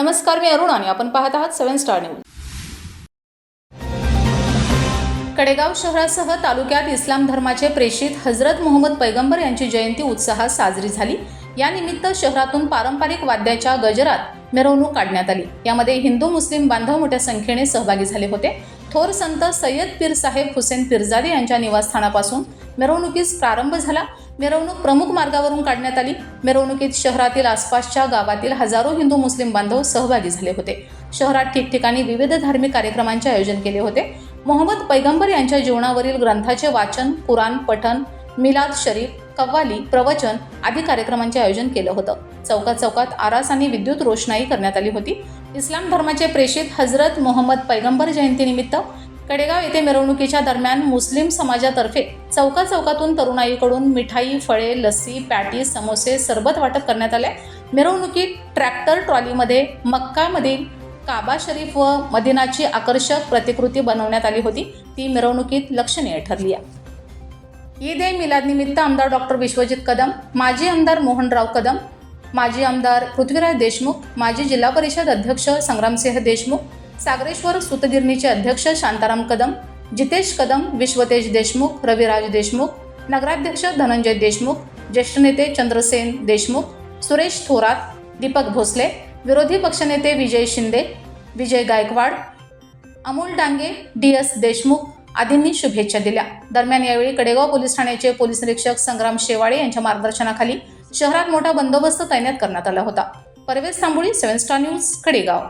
नमस्कार मी अरुण आणि आपण पाहत आहात सेव्हन स्टार न्यूज. कडेगाव शहरासह तालुक्यात इस्लाम धर्माचे प्रेषित हजरत मोहम्मद पैगंबर यांची जयंती उत्साहात साजरी झाली. यानिमित्त शहरातून पारंपरिक वाद्याच्या गजरात मिरवणूक काढण्यात आली. यामध्ये हिंदू मुस्लिम बांधव मोठ्या संख्येने सहभागी झाले होते. थोर संत सय्यद पीर साहेब हुसेन पिरजादे यांच्या निवासस्थानापासून मिरवणुकीस प्रारंभ झाला. मिरवणूक प्रमुख मार्गावरून काढण्यात आली. मिरवणुकीत शहरातील आसपासच्या गावातील हजारो हिंदू मुस्लिम बांधव सहभागी झाले होते. शहरात ठिकठिकाणी विविध धार्मिक कार्यक्रमांचे आयोजन केले होते. मोहम्मद पैगंबर यांच्या जीवनावरील ग्रंथाचे वाचन कुराण पठण मिलाद शरीफ कव्वाली प्रवचन आदी कार्यक्रमांचे आयोजन केलं होतं. चौकात चौकात आरास आणि विद्युत रोषणाई करण्यात आली होती. इस्लाम धर्माचे प्रेषित हजरत मोहम्मद पैगंबर जयंतीनिमित्त कडेगाव येथे मिरवणुकीच्या दरम्यान मुस्लिम समाजातर्फे चौका चौकातून तरुणाईकडून मिठाई फळे लस्सी पॅटी समोसे सरबत वाटप करण्यात आले. मिरवणुकीत ट्रॅक्टर ट्रॉलीमध्ये मक्कामधील काबा शरीफ व मदिनाची आकर्षक प्रतिकृती बनवण्यात आली होती. ती मिरवणुकीत लक्षणीय ठरली आहे. ईद ए मिलादनिमित्त आमदार डॉक्टर विश्वजित कदम माजी आमदार मोहनराव कदम माजी आमदार पृथ्वीराज देशमुख माजी जिल्हा परिषद अध्यक्ष संग्रामसिंह देशमुख सागरेश्वर सुतगिरणीचे अध्यक्ष शांताराम कदम जितेश कदम विश्वतेज देशमुख रविराज देशमुख नगराध्यक्ष धनंजय देशमुख ज्येष्ठ नेते चंद्रसेन देशमुख सुरेश थोरात दीपक भोसले विरोधी पक्षनेते विजय शिंदे विजय गायकवाड अमोल डांगे डी एस देशमुख आदींनी शुभेच्छा दिल्या. दरम्यान यावेळी कडेगाव पोलीस ठाण्याचे पोलीस निरीक्षक संग्राम शेवाळे यांच्या मार्गदर्शनाखाली शहरात मोठा बंदोबस्त तैनात करण्यात आला होता. Parvez Tamboli seven star news Kadegaon.